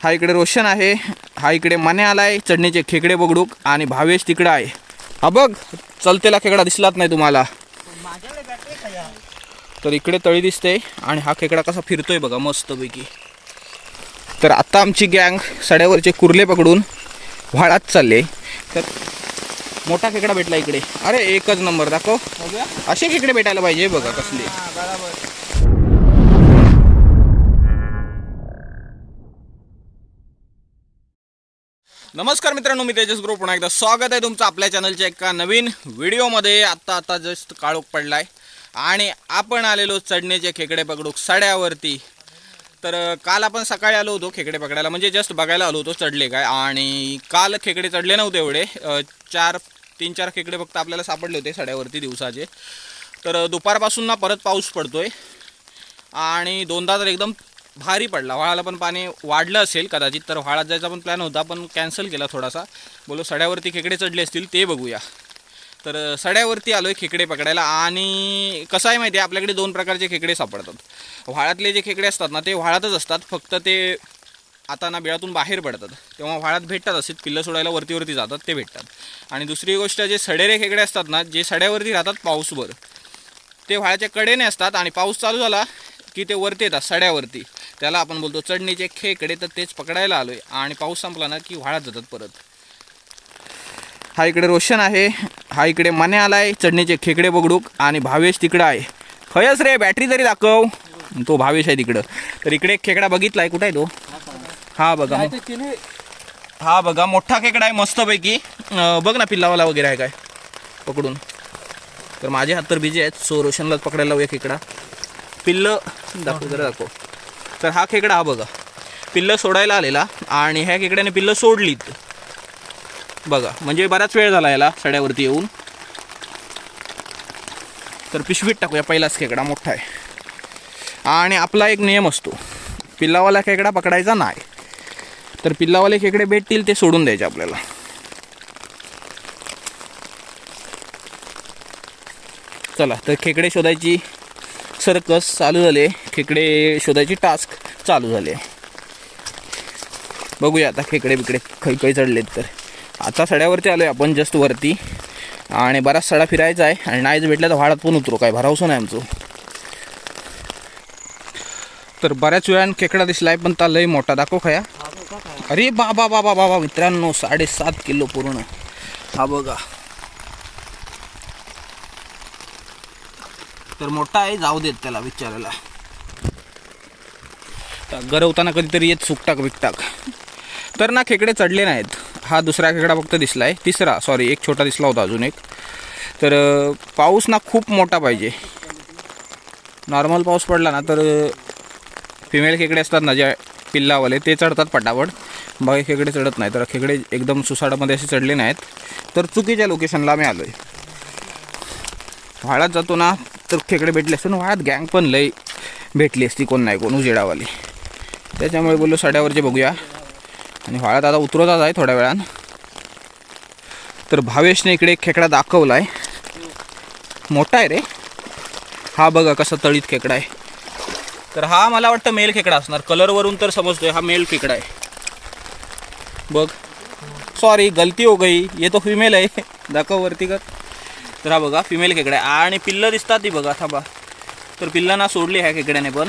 हा इकडे रोशन आहे. हा इकडे मने आलाय. चढणीचे खेकडे बघडूक आणि भावेश तिकडं आहे. हा बघ चलतेला खेकडा दिसलाच नाही तुम्हाला? तर इकडे तळी दिसते आणि हा खेकडा कसा फिरतोय बघा मस्तपैकी. तर आता आमची गँग सड्यावरचे कुर्ले पकडून व्हाळात चालले तर मोठा खेकडा भेटला इकडे. अरे एकच नंबर दाखव. असे खेकडे भेटायला पाहिजे बघा कसले. नमस्कार मित्रांनो मी तेजस ग्रुप. पुन्हा एकदा स्वागत आहे तुमचं आपल्या चॅनलच्या एका नवीन व्हिडिओमध्ये आत्ता आत्ता जस्ट काळोख पडलाय. आणि आपण आलेलो चढण्याचे खेकडे पकडूक सड्यावरती. तर काल आपण सकाळी आलो होतो खेकडे पकडायला. म्हणजे जस्ट बघायला आलो होतो चढले काय. आणि काल खेकडे चढले नव्हते एवढे. चार तीन चार खेकडे फक्त आपल्याला सापडले होते सड्यावरती दिवसाचे. तर दुपारपासून ना परत पाऊस पडतोय. आणि दोनदा तर एकदम भारी पडला. व्हाळाला पण पाणी वाढलं असेल कदाचित तर व्हाळात जायचा पण प्लॅन होता पण कॅन्सल केला थोडासा. बोलो सड्यावरती खेकडे चढले असतील ते बघूया. तर सड्यावरती आलो आहे खेकडे पकडायला आणि कसं आहे माहिती आहे आपल्याकडे दोन प्रकारचे खेकडे सापडतात. व्हाळातले जे खेकडे असतात ना ते व्हाळातच असतात फक्त ते आता ना बिळातून बाहेर पडतात. तेव्हा व्हाळात भेटतात असे पिल्लं सोडायला वरती वरती जातात ते भेटतात. आणि दुसरी गोष्ट जे सडेरे खेकडे असतात ना जे सड्यावरती राहतात पाऊसभर ते व्हाळाच्या कडेने असतात आणि पाऊस चालू झाला की ते वरती येतात सड्यावरती. त्याला आपण बोलतो चढणीचे खेकडे तर तेच पकडायला आलोय. आणि पाऊस संपला ना की व्हाळात जातात परत. हा इकडे रोशन आहे. हा इकडे मने आलाय. चढणीचे खेकडे बघडूक आणि भावेश तिकडं आहे. खयस रे बॅटरी तरी दाखव. तो भावेश आहे तिकडं. तर इकडे एक खेकडा बघितलाय. कुठं आहे तो? हा बघा. हा बघा मोठा खेकडा आहे मस्तपैकी. बघ ना पिल्लावाला वगैरे आहे काय? पकडून. तर माझे हात तर बिझी आहेत सो रोशनलाच पकडायला लावूया खेकडा. पिल्लं दाखव जरा दाखव. तर हा खेकडा हा बघा. पिल्लं सोडायला आलेला आणि ह्या खेकड्याने पिल्लं सोडलीत. बघा म्हणजे बराच वेळ झाला याला सड्यावरती येऊन. तर पिशवीत टाकूया पहिलाच खेकडा मोठा आहे. आणि आपला एक नियम असतो पिल्लावाला खेकडा पकडायचा नाही. तर पिल्लावाले खेकडे भेटतील ते सोडून द्यायचे आपल्याला. चला तर खेकडे शोधायची सर्कस चालू झाले खेकडे शोधायची टास्क चालू झाले. बघूया आता खेकडे बिकडे खै खै चढलेत तर. आता सड्यावरती आलो आहे आपण जस्ट वरती. आणि बराच सडा फिरायचा आहे आणि नाहीच भेटला तर व्हाळात पण उतरू काय भरावसं नाही आमचं. तर बऱ्याच वेळानं खेकडा दिसलाय पण ता लय मोठा. दाखव खया. अरे बाबा बाबा बाबा मित्रांनो साडेसात किलो पूर्ण. हा बघा. तर मोठा आहे जाऊ देत त्याला विचारायला तर गरवताना कधीतरी येत सुकटाक बिकटाक तर ना खेकडे चढले नाहीत. हा दुसरा खेकडा फक्त दिसला आहे तिसरा सॉरी एक छोटा दिसला होता अजून एक. तर पाऊस ना खूप मोठा पाहिजे. नॉर्मल पाऊस पडला ना तर फिमेल खेकडे असतात ना ज्या पिल्लावाले ते चढतात पटापट. बाकी खेकडे चढत नाही तर खेकडे एकदम सुसाडामध्ये असे चढले नाहीत. तर चुकीच्या लोकेशनला आम्ही आलो आहे व्हाळात जातो ना तर खेकडे भेटले असते ना व्हाळात गँग पण लई भेटली असती कोण नाही कोण उजेडावाली. त्याच्यामुळे बोललो सड्यावरचे बघूया. आणि व्हाळात आता उतरवताच आहे थोड्या वेळानं. तर भावेशने इकडे एक खेकडा दाखवला आहे मोठा आहे रे. हा बघा कसा तळीत खेकडा आहे. तर हा मला वाटतं मेल खेकडा असणार. कलरवरून तर समजतोय हा मेल खेकडा आहे. बघ. सॉरी गलती हो गई. ये तो फिमेल आहे. दाखव वरती कर. तर हा बघा फिमेल खेकड्या आणि पिल्लं दिसतात ती बघा थांबा. तर पिल्लांना सोडली ह्या खेकड्याने पण.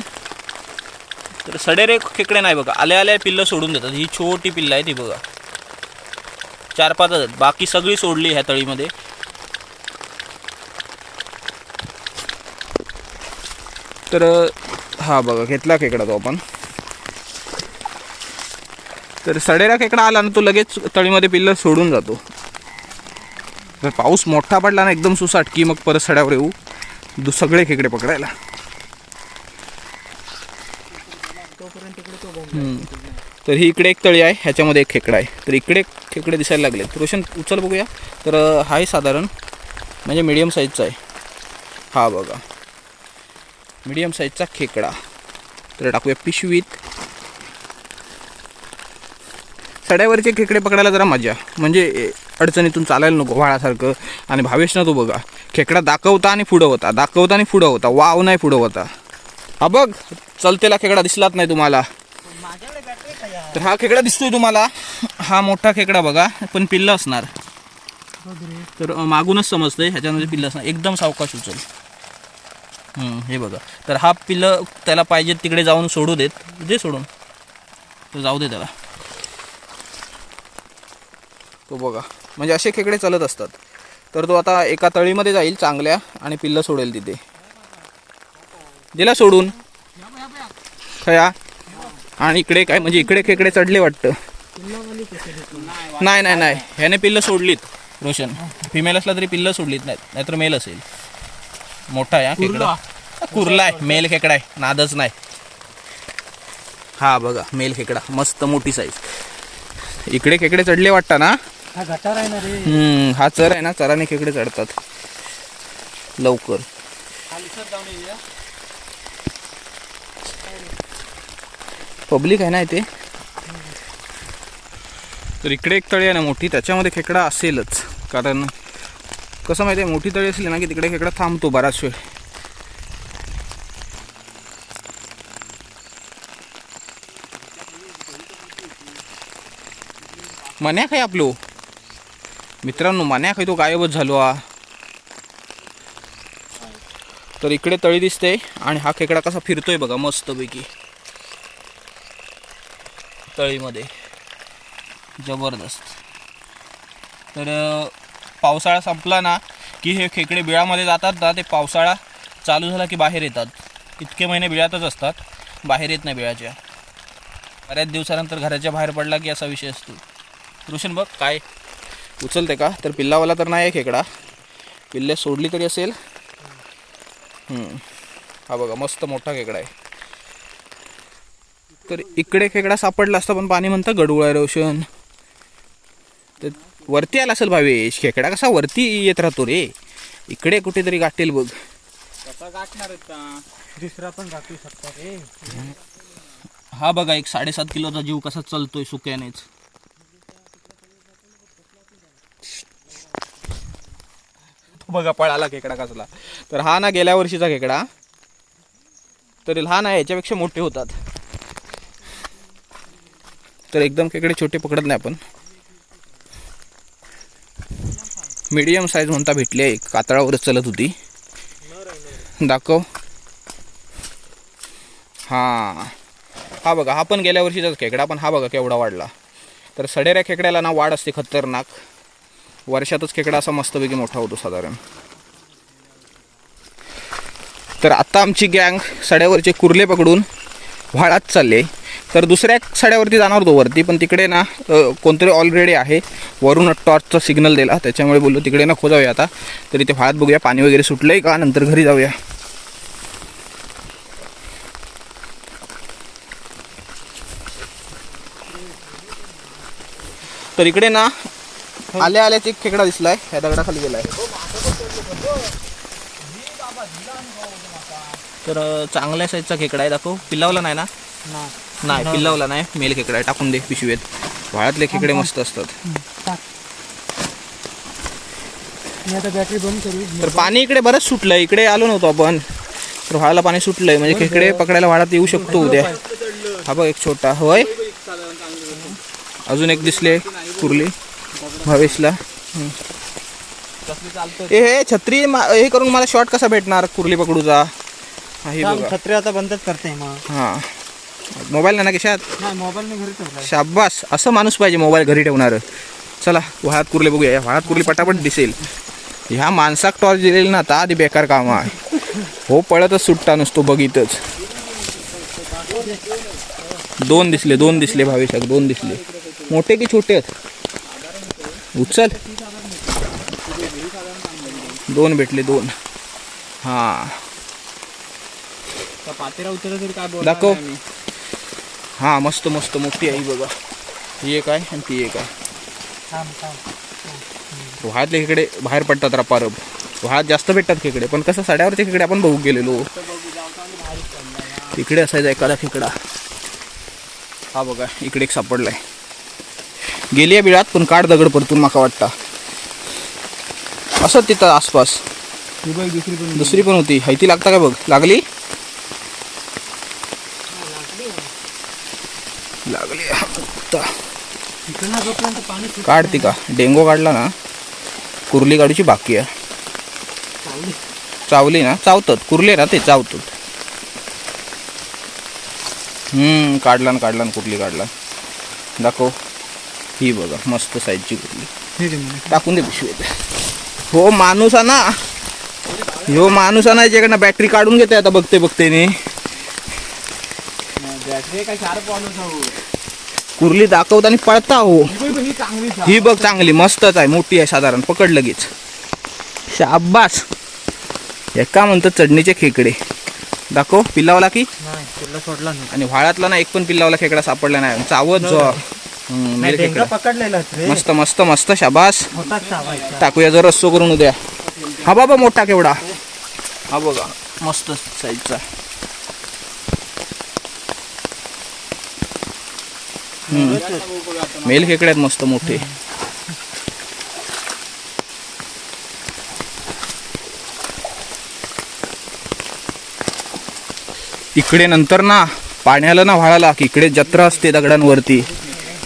तर सडेरे खेकडे नाही बघा आल्या आल्या पिल्लं सोडून देतात. ही छोटी पिल्लं आहे ती बघा. चार पाच आहेत. बाकी सगळी सोडली ह्या तळीमध्ये. तर हा बघा घेतला खेकडा तो आपण. तर सडेरा खेकडा आला ना तो लगेच तळीमध्ये पिल्लं सोडून जातो. तर पाऊस मोठा पडला ना एकदम सुसाट की मग परत सड्यावर येऊ. दु सगळे खेकडे पकडायला. तर ही इकडे एक तळी आहे ह्याच्यामध्ये एक खेकडा आहे. तर इकडे खेकडे दिसायला लागले रोशन उचल बघूया. तर हा आहे साधारण म्हणजे मीडियम साईजचा आहे. हा बघा. मीडियम साईजचा खेकडा. तर टाकूया पिशवीत. सड्यावरचे खेकडे पकडायला जरा मजा. म्हणजे अडचणीतून चालायला नको व्हाळासारखं. आणि भावेशनं तो बघा खेकडा दाखवता आणि पुढं होता दाखवता आणि पुढं होता वाव नाही पुढं होता. हा बघ चलतेला खेकडा दिसलाच नाही तुम्हाला. तर हा खेकडा दिसतोय तुम्हाला. हा मोठा खेकडा बघा पण पिल्ल असणार. तर मागूनच समजतंय ह्याच्यामध्ये पिल्ल असणार. एकदम सावकाश उचल. हे बघा. तर हा पिल्ल त्याला पाहिजे तिकडे जाऊन सोडू देत. दे सोडून. तर जाऊ दे त्याला. तो बघा. म्हणजे असे खेकडे चालत असतात. तर तो आता एका तळीमध्ये जाईल चांगल्या आणि पिल्ल सोडेल तिथे. दिला सोडून. खया. आणि इकडे काय म्हणजे इकडे खेकडे चढले वाटतं. नाही नाही नाही. ह्याने पिल्ल सोडलीत रोशन. फिमेल असला तरी पिल्ल सोडलीत नाहीत नाहीतर मेल असेल. मोठा आहे खेकडा. कुर्ला. आहे. मेल खेकडा आहे. नादच नाही. हा बघा. मेल खेकडा. मस्त मोठी साईज इकडे खेकडे चढले वाटतं ना? हा गटार आहे ना रे. हम्म, हा चर आहे ना चराने खेकडे चढतात. लवकर. पब्लिक आहे ना इथे? तर इकडे एक तळी आहे ना मोठी. त्याच्यामध्ये खेकडा असेलच. कारण कसं माहिती आहे मोठी तळी असली ना की तिकडे खेकडा थांबतो बराच वेळ मन्या काय आपलो? मित्रांनो मान्या काही तो गायबच झालो हा तर इकडे तळी दिसते आणि हा खेकडा कसा फिरतोय बघा मस्तपैकी. तळीमध्ये. जबरदस्त. तर पावसाळा संपला ना की हे खेकडे बिळामध्ये जातात ना ते पावसाळा चालू झाला की बाहेर येतात. इतके महिने बिळातच असतात बाहेर येत नाही बिळाच्या. बऱ्याच दिवसानंतर घराच्या बाहेर पडला की असा विषय असतो. रोशन बघ काय उचलते का? तर पिल्लावाला तर नाही आहे खेकडा पिल्ले सोडली तरी असेल. हम्म. हा बघा मस्त मोठा खेकडा आहे. तर इकडे खेकडा सापडला असता पण पाणी म्हणतं गडूळ आहे रोशन. तर वरती आला असेल भावेश. खेकडा कसा वरती येत राहतो रे. इकडे कुठेतरी गाठेल बघ. दुसरा पण गाठू शकता रे हा बघा एक साडेसात किलोचा जीव कसा चलतोय सुक्यानेच. बघा पळाला खेकडा कसला. तर हा ना गेल्या वर्षीचा खेकडा. तरी लहान आहे याच्यापेक्षा मोठे होतात. तर एकदम खेकडे छोटे पकडत नाही आपण. मीडियम साईज म्हणता भेटली आहे कातळावरच चलत होती. दाखव. हां. हा बघा हा पण गेल्या वर्षीचाच खेकडा पण हा बघा केवढा वाढला. तर सडेऱ्या खेकड्याला ना वाढ असते खतरनाक. वर्षातच खेकडा असा मस्तपैकी मोठा होतो साधारण. तर आता आमची गँग सड्यावरचे कुर्ले पकडून व्हाळात चालले तर दुसऱ्या सड्यावरती जाणार होतो वरती पण तिकडे ना कोणतरी ऑलरेडी आहे. वरून टॉर्चचा सिग्नल दिला त्याच्यामुळे बोललो तिकडे नको जाऊया आता. तर इथे व्हाळात बघूया पाणी वगैरे सुटलंय का? नंतर घरी जाऊया. तर इकडे ना आल्या आल्याच एक खेकडा दिसलाय ह्या दगडाखाली गेलाय. तर चांगल्या साईजचा खेकडा आहे दाखव. पिल्लावला नाही ना? ना नाही पिल्लावला. नाही. मेल खेकडा आहे टाकून दे पिशवीत. व्हाळातले खेकडे मस्त असतात. तर पाणी इकडे बरंच सुटलंय. इकडे आलो नव्हतो आपण. तर व्हाळाला पाणी सुटलंय. म्हणजे खेकडे पकडायला व्हाळात येऊ शकतो उद्या. हा बघ एक छोटा. होय? अजून एक दिसले कुर्ली. भावेशला. हे छत्री मा- हे करून मला शॉर्ट कसा भेटणार कुर्ली पकडूचा? छत्री आता बंदच करते हा मोबाईल ना कशात मोबाईल घरी शाब्बास असं माणूस पाहिजे मोबाईल घरी ठेवणार. चला वाहात कुर्ले बघूया. वाहात कुर्ली पटापट दिसेल. ह्या माणसाक टॉर्च दिलेली ना आता आधी बेकार काम आहे. हो पळतच सुट्टा नसतो बघितच. दोन दिसले दोन दिसले भावेशाक दोन दिसले. मोठे की छोटे आहेत? उचल. दोन भेटले दोन. हा. पातेरा उतरलं तरी काय दाखव. हा मस्त मस्त मोठी आहे बघा. ही एक आहे आणि ती एक आहे. वाहातले खेकडे बाहेर पडतात रपारप वाहात जास्त भेटतात खेकडे पण कसं साड्यावरचे खेकडे आपण बघू गेलेलो. इकडे असायचा एखादा खेकडा. हा बघा इकडे एक सापडलाय. गेली आहे बिळात पण काढ दगड परतून माका वाटता. असं तिथं आसपास. दुसरी पण होती. हैती लागता काय बघ? लागली? लागली. काढ ती का? डेंगो काढला ना कुर्ली काढूची बाकी आहे. चावली. चावली ना? चावतात. कुर्ले ना ते चावतात. हम्म काढला ना काढला ना कुर्ली काढला. दाखव. ही बघा मस्त साईजची मला. टाकून दे पिशवीत. हो माणूस आहे ना हो माणूस आहे ना याच्याकडनं बॅटरी काढून घेते आता बघते बघते नी आहो कुर्ली दाखवत आणि पळता हो. ही बघ, चांगली मस्तच आहे मोठी आहे साधारण. पकड लगेच. शाबास. हे का म्हणतात चढणीचे खेकडे? दाखव पिल्लावला की? सोडला आणि व्हाळातला ना एक पण पिल्लावला खेकडा सापडला नाही. चावत जो. नाही मेल डेंगा खेकडा. पकडलेला रे. मस्त मस्त मस्त शाबास. चावायचा टाकूया जर रस्सो करून उद्या. हा बाबा मोठा केवढा? हा बघा मस्त साईजचा. मेल खेकडे आहेत मस्त मोठे. इकडे नंतर ना पाण्याला ना व्हाळाला की इकडे जत्रा असते दगडांवरती.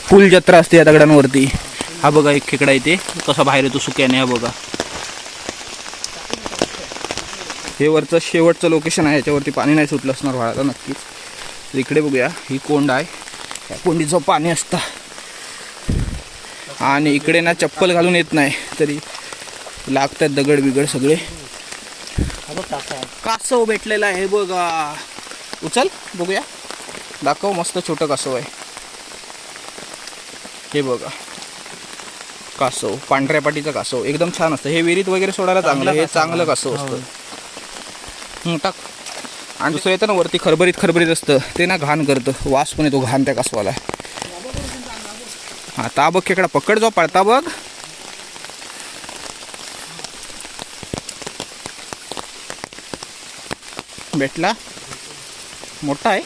फुल जत्रा असते या दगडांवरती. हा बघा एक खेकडा इथे. कसा बाहेर येतो सुक्याने हा बघा. हे वरचं शेवटचं लोकेशन आहे. याच्यावरती पाणी नाही सुटलं असणार व्हाळाला नक्कीच. तर इकडे बघूया. ही कोंड आहे. या कोंडीचं पाणी असतं. आणि इकडे ना चप्पल घालून येत नाही. तरी लागतात दगड बिगड सगळे. कासव भेटलेला आहे बघा. उचल बघूया. दाखव मस्त छोटं कासव आहे. हे बघा. कासव पांढऱ्या पाटीचं कासव. एकदम छान असतं. हे विहिरीत वगैरे सोडायला चांगलं हे चांगलं. कासव असतं. हं, टाक आणि दुसरं येतं ना वरती खरबरीत खरबरीत असतं. ते ना घाण करतं. वास पण येतो घाण त्या कासवाला. हा ता बघ खेकडा. पकड जो पळता बघ. भेटला? मोठा आहे?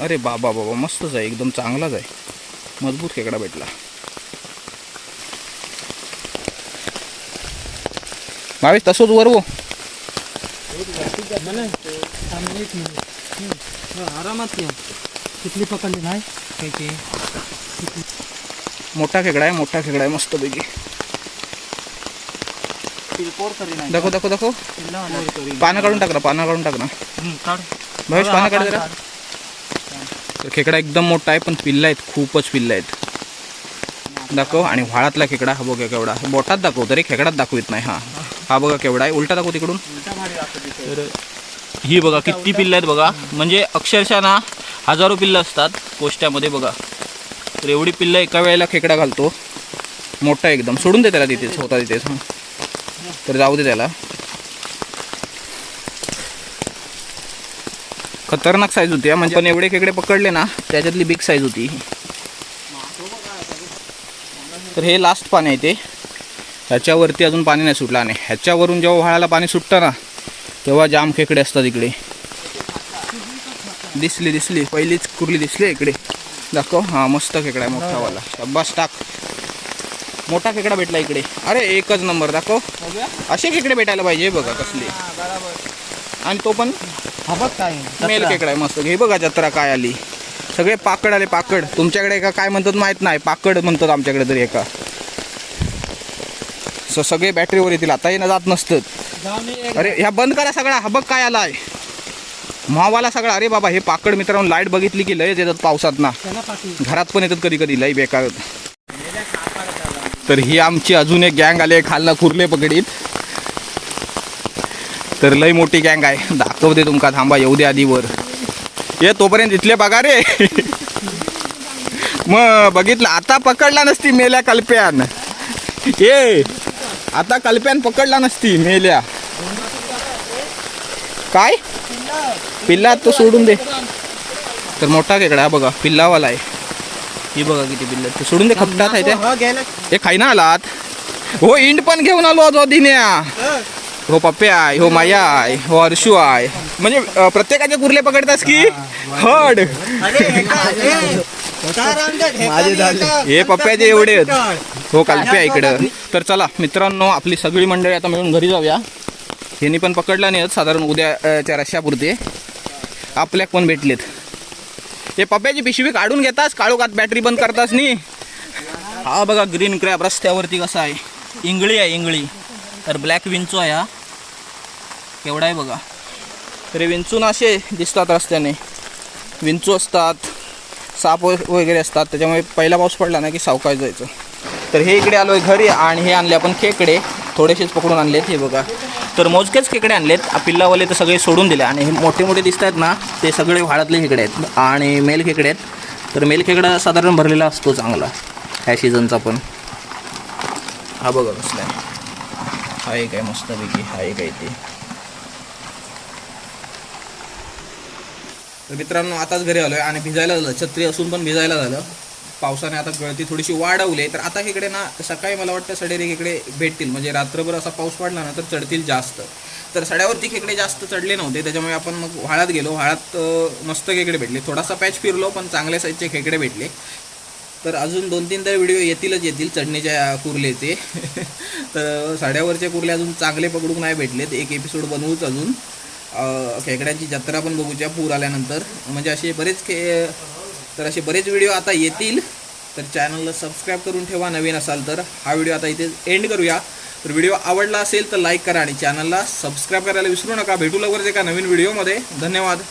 अरे बाबा बाबा. मस्तच आहे. एकदम चांगलाच आहे. मजबूत खेकडा भेटला. भावेश तसंच वरवो मला थांब एक मिनिट. हम्म. हो, आरामात या. कितली पकडली नाही. काही ते? मोठा खेकडा आहे मोठा खेकडा आहे मस्तपैकी. तिरकोर करी नाही. दाखव दाखव दाखव. किल्ला वाला करी पानं काढून टाक ना पानं काढून टाक ना. हम्म, काढ. भावेश हा, पानं हा, काढ पान जरा. काढ. तर खेकडा एकदम मोठा आहे पण पिल्ला आहेत खूपच पिल्ला आहेत. दाखव आणि व्हाळातला खेकडा हा बघा केवढा. बोटात दाखव तरी खेकडात दाखवित नाही हा. हा बघा केवढा आहे. उलटा दाखव तिकडून. तर ही बघा किती पिल्लं आहेत बघा. म्हणजे अक्षरशः ना हजारो पिल्लं असतात कोष्ट्यामध्ये बघा. तर एवढी पिल्लं एका वेळेला खेकडा घालतो. मोठा एकदम. सोडून दे त्याला तिथेच होता तिथेच तर जाऊ दे त्याला. खतरनाक साईज होती म्हणजे पण एवढे खेकडे पकडले ना त्याच्यातली बिग साईज होती तर हे लास्ट पाणी आहे ते. ह्याच्यावरती अजून पाणी नाही सुटलं नाही ह्याच्यावरून जेव्हा व्हाळाला पाणी सुटतं ना तेव्हा जाम खेकडे असतात इकडे. दिसली दिसली. पहिलीच कुर्ली दिसली इकडे. दाखव. हा मस्त खेकडा आहे मोठावाला शब्बास टाक. मोठा खेकडा भेटला इकडे. अरे एकच नंबर दाखव. असे खेकडे भेटायला पाहिजे बघा कसले. बरोबर. आणि तो पण हा बघ काय? मेल. खेकडा आहे मस्त. हे बघा जत्रा काय आली. सगळे पाकड आले पाकड. तुमच्याकडे एका काय म्हणतात माहीत नाही पाकड म्हणतात आमच्याकडे तरी एका. So, सगळे बॅटरीवर येतील. आता येणं जात नसतं. अरे ह्या बंद करा सगळा. हा बघ काय आलाय? मावाला सगळा. अरे बाबा हे पाकड मित्रांनो लाइट बघितली की लयच येतात पावसात ना घरात पण येतात कधी कधी लई बेकार. तर ही आमची अजून एक गँग आली आहे खालना कुर्ले पकडीत. तर लई मोठी गँग आहे. दाखवते तुमका थांबा येऊ दे आधी वर. ये तोपर्यंत इथले बघा रे. मग बघितलं आता पकडला नसती मेल्या कल्प्यान. ये आता कल्प्यान पकडला नसती मेल्या. काय? पिल्ला तो सोडून दे. तर मोठा खेकडा हा बघा पिल्लावाला आहे. ही बघा किती पिल्ला. ते सोडून दे खपटात आहे त्या हो, गेलं. हे खाई ना आलात. हो इंड पण घेऊन आलो आज दिन्या हो पप्प्या आहे हो माया आहे हो हर्षू आहे म्हणजे अं, प्रत्येकाचे कुर्ले पकडतास की? हड. हे पप्प्याचे एवढे आहेत. हो कालप्या इकडं. तर चला मित्रांनो आपली सगळी मंडळी आता मिळून घरी जाऊया. यांनी पण पकडला नाही आहेत, साधारण उद्याच्या रश्यापुरते. आपल्याक पण भेटलेत? हे पप्प्याची पिशवी काढून घेतास? काळोखात बॅटरी बंद करतास नी? हा बघा ग्रीन क्रॅब रस्त्यावरती कसा आहे. इंगळी आहे इंगळी. तर ब्लॅक विंचू आहे हा. केवढा आहे बघा. तरी विंचून असे दिसतात रस्त्याने. विंचू असतात साप वगैरे असतात. त्याच्यामुळे पहिला पाऊस पडला ना की सावकाश जायचं. तर हे इकडे आलो आहे घरी आणि हे आणले आपण खेकडे. थोडेसेच पकडून आणलेत हे बघा. तर मोजकेच खेकडे आणलेत. पिल्लावाले तर सगळे सोडून दिले. आणि हे मोठे मोठे दिसत आहेत ना ते सगळे व्हाळातले खेकडे आहेत. आणि मेल खेकडे आहेत. तर मेल खेकडा साधारण भरलेला असतो चांगला. ह्या सीझनचा पण. हा बघा कसला आहे. हा एक आहे मस्तपैकी. हा एक आहे ते. तर मित्रांनो आताच घरी आलोय आणि भिजायला झालं छत्री असून पण भिजायला झालं. पावसाने आता गळती थोडीशी वाढवली आहे. तर आता इकडे ना सकाळी मला वाटतं सडेरे इकडे भेटतील. म्हणजे रात्रभर असा पाऊस पडला ना तर चढतील जास्त. तर सड्यावरती खेकडे जास्त चढले नव्हते. त्याच्यामुळे आपण मग व्हाळात गेलो. व्हाळात मस्त खेकडे भेटले. थोडासा पॅच फिरलो पण चांगल्या साईजचे खेकडे भेटले. तर अजून दोन तीन तर व्हिडिओ येतीलच येतील चढणीच्या कुर्लेचे तर साड्यावरचे कुर्ले अजून चांगले पकडून नाही भेटलेत. एक एपिसोड बनवूच अजून. खेकड्यांची जत्रा पण बघूच्या पूर आल्यानंतर. म्हणजे असे बरेच खे तर असे बरेच व्हिडिओ आता येतील. तर चॅनलला सबस्क्राईब करून ठेवा नवीन असाल तर. हा व्हिडिओ आता इथे एंड करूया. तर व्हिडिओ आवडला असेल तर लाईक करा आणि चॅनलला सबस्क्राईब करायला विसरू नका. भेटू लवकरच एका नवीन व्हिडिओमध्ये. धन्यवाद.